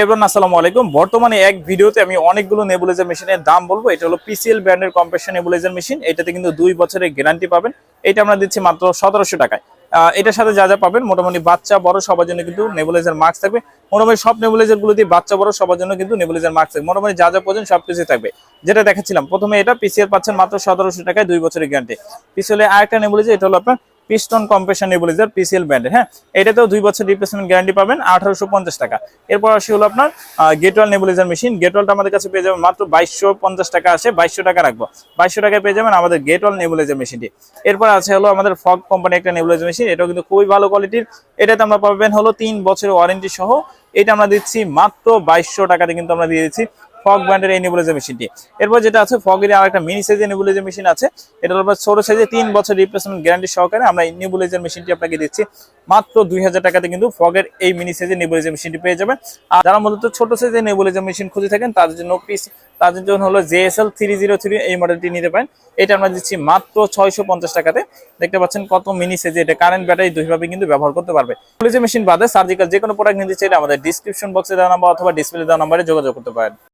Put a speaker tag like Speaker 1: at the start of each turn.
Speaker 1: Everyone আসসালামু আলাইকুম। বর্তমানে এক ভিডিওতে আমি অনেকগুলো নেবুলাইজার মেশিনের দাম বলব। এটা হলো পিসিএল ব্র্যান্ডের কম্প্রেশন নেবুলাইজার মেশিন এটাতে কিন্তু দুই বছরের গ্যারান্টি পাবেন। এটা আমরা দিচ্ছি মাত্র সতেরোশো টাকায়। এটার সাথে যা যা পাবেন, মোটামুটি বাচ্চা, বড়, সবার জন্য কিন্তু নেবুলাইজার মাস্ক থাকবে। মোটামুটি সব নেবুলাইজারগুলো দিয়ে বাচ্চা, বড়, সবার জন্য কিন্তু নেবুলাইজার মাস্ক থাকবে। মোটামুটি যা যা প্রয়োজন সবকিছু থাকবে। যেটা দেখাচ্ছিলাম, প্রথমে এটা পিসিএল পাচ্ছেন মাত্র সতেরোশো টাকায় দুই বছরের গ্যারান্টি পিসিএল আরেকটা নেবুলাইজার এটা হলো আপনার পিস্টন কম্প্রেশন নেবুলাইজার পিসিএল ব্র্যান্ডের হ্যাঁ? এটাতেও দুই বছর রিপ্লেসমেন্ট গ্যারান্টি পাবেন আঠারোশো পঞ্চাশ টাকা। এরপর আসি হলো আপনার গেটওয়াল নেবুলাইজার মেশিন গেটওয়ালটা আমাদের কাছে পেয়ে যাবেন মাত্র বাইশশো টাকা আসে, বাইশশো টাকা রাখব। বাইশশো টাকায় পেয়ে যাবেন আমাদের গেটওয়াল নেবুলাইজার মেশিনটি এরপর আছে হলো আমাদের ফগ কোম্পানি একটা নেবুলাইজার মেশিন এটাও কিন্তু খুবই ভালো কোয়ালিটির এটাতে আমরা পাবেন হলো তিন বছরের ওয়ারেন্টি সহ। এটা আমরা দিচ্ছি মাত্র বাইশশো টাকাতে কিন্তু আমরা দিয়ে দিচ্ছি। ফগ ব্র্যান্ডের এই নেবুলাইজার মেশিনটি। এরপর যেটা আছে, ফগের আর একটা মিনি সাইজের নেবুলাইজার মেশিন আছে। এটা হলো ছোট সাইজে তিন বছর রিপ্লেসমেন্ট গ্যারান্টি সহকারে আমরা নেবুলাইজার মেশিনটি আপনাকে দিচ্ছি। মাত্র দুই হাজার টাকাতে কিন্তু ফগের এই মিনি সাইজের নেবুলাইজার মেশিনটি পেয়ে যাবেন। আর যারা মূলত ছোট সাইজের নেবুলাইজার মেশিন খুঁজে থাকেন, তাদের জন্য পিস তাদের জন্য হলো জেএসএল থ্রি জিরো থ্রি এই মডেলটি নিতে পারেন। এটা আমরা দিচ্ছি মাত্র ছয়শো পঞ্চাশ টাকাতে। দেখতে পাচ্ছেন কত মিনি সাইজে এটা কারেন্ট ব্যাটারি দুইভাবে কিন্তু ব্যবহার করতে পারবে। মেশিন বাদে সার্জিক্যাল যে কোনো প্রোডাক্ট নিতে চাইলে আমাদের ডিসক্রিপশন বক্সে দেওয়া নাম্বার অথবা ডিসপ্লে দেওয়া নাম্বারে যোগাযোগ করতে পারেন।